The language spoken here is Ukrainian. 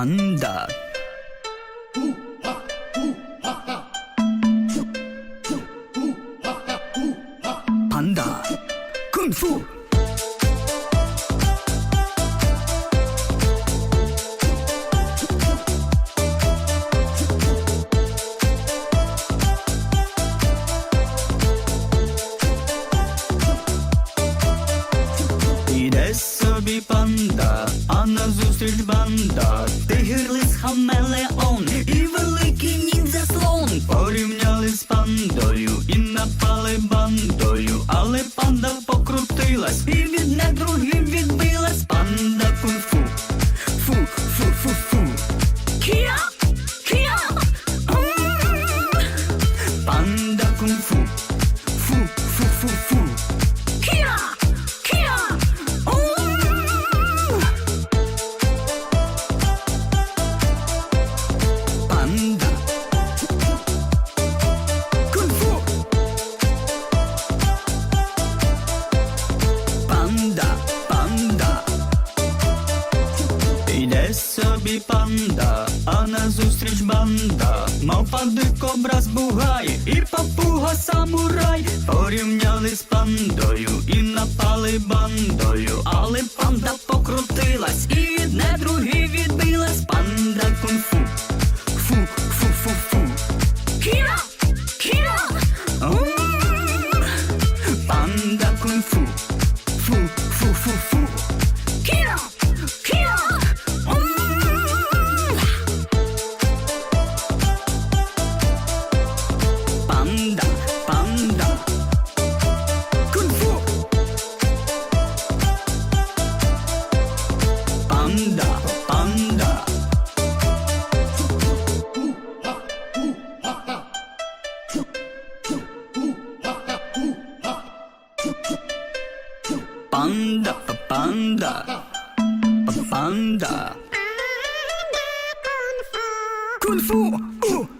Panda. Panda. Kung Fu. Panda. А назустріч банда. Тигр лис хамелеон і великий ніндзя слон Порівняли з пандою і напали бандою, але панда покрутилась і від недругів відбилась. Панда кунг-фу, фу, фу, фу, фу. Кія, кія. Панда кунг-фу, Іде собі панда, а назустріч банда. Мавпа дикобраз бугай і папуга самурай. Порівняли з пандою і напали бандою. Але панда покрутилась і Papanda, papanda. Papanda. Kung fu. Kung fu. Oh.